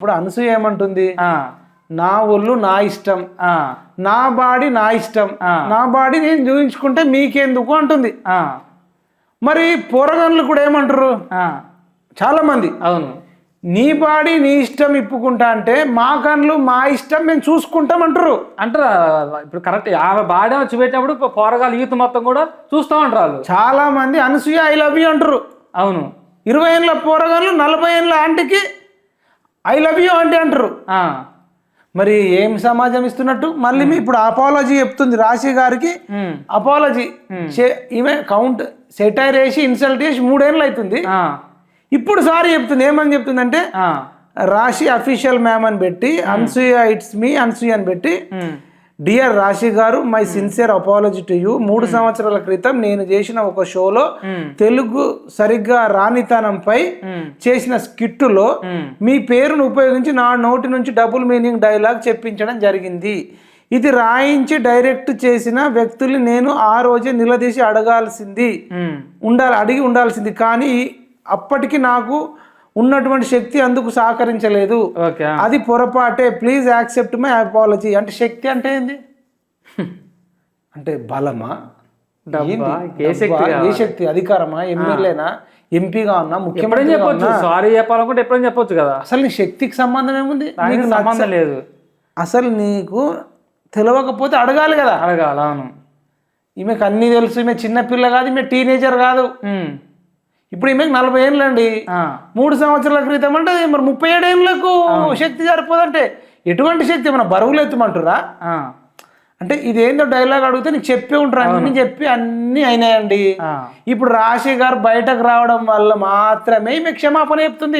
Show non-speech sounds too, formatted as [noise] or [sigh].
ఇప్పుడు అనసూయ ఏమంటుంది? నా ఒళ్ళు నా ఇష్టం. ఆ, నా బాడీ నా ఇష్టం. నా బాడీ నేను చూపించుకుంటే మీకెందుకు అంటుంది. ఆ, మరి పోరగన్లు కూడా ఏమంటారు? చాలా మంది అవును. నీ బాడీ నీ ఇష్టం ఇప్పుకుంటా అంటే మా కన్నులు మా ఇష్టం మేము చూసుకుంటాం అంటారు. అంటారా ఇప్పుడు కరెక్ట్ ఆమె బాడీ చూపెట్టినప్పుడు పో- పోరగాళ్ళు యూత్ మొత్తం కూడా చూస్తూ ఉంటారు చాలా మంది అనసూయ ఐ లవ్ యూ అంటారు. అవును. ఇరవై ఏళ్ళ పోరగాళ్ళు నలభై ఏళ్ళ ఆంటీకి ఐ లవ్ యూ అంటే అంటారు. మరి ఏం సమాజం ఇస్తున్నట్టు? మళ్ళీ మీ ఇప్పుడు అపాలజీ చెప్తుంది రాశి గారికి. అపాలజీ ఈమె కౌంట్ సెటైర్ వేసి ఇన్సల్ట్ చేసి మూడేళ్ళు అవుతుంది ఇప్పుడు సారీ చెప్తుంది. ఏమని చెప్తుందంటే రాశి అఫీషియల్ మ్యామ్ అని పెట్టి అన్సూయ ఇట్స్ మీ అన్సూయ అని పెట్టి డియర్ రాశి గారు my sincere apology to you మూడు సంవత్సరాల క్రితం నేను చేసిన ఒక షోలో ఉమ్, తెలుగు సరిగ్గా రానితనంపై చేసిన స్కిట్టులో మీ పేరును ఉపయోగించి నా నోటి నుంచి డబుల్ మీనింగ్ డైలాగ్ చెప్పించడం జరిగింది. ఇది రాయించి డైరెక్ట్ చేసిన వ్యక్తుల్ని నేను ఆ రోజే నిలదీసి అడగాల్సింది. ఉండాలి అడిగి ఉండాల్సింది. కానీ అప్పటికి నాకు ఉన్నటువంటి శక్తి అందుకు సహకరించలేదు. అది పొరపాటే. ప్లీజ్ యాక్సెప్ట్ మై అపాలజీ అంటే శక్తి అంటే ఏంది? [laughs] అంటే బలమా? ఏ శక్తి అధికారమా? ఎమ్మెల్యేనా? ఎంపీగా ఉన్నా? ముఖ్యమంత్రి చెప్పొచ్చు. సారీ చెప్పాలనుకుంటే ఎప్పుడైనా చెప్పొచ్చు కదా. అసలు నీ శక్తికి సంబంధం ఏముంది? సంబంధం లేదు. అసలు నీకు తెలియకపోతే అడగాలి కదా. అడగాలి అవును. ఈమెకు అన్నీ తెలుసు. ఈమె చిన్న పిల్ల కాదు. ఈమె టీనేజర్ కాదు. ఇప్పుడు ఈమెకు నలభై ఏళ్ళు అండి ఆ, మూడు సంవత్సరాల క్రితం అంటే మరి ముప్పై ఏడేళ్ళకు శక్తి సరిపోదంటే ఎటువంటి శక్తి మన బరువులు ఎత్తమంటురా? అంటే ఇదేందో డైలాగ్ అడిగితే నీకు చెప్పి ఉంటారు అన్ని చెప్పి అన్ని అయినాయండి. ఇప్పుడు రాశి గారు బయటకు రావడం వల్ల మాత్రమే ఈమె క్షమాపణ చెప్తుంది.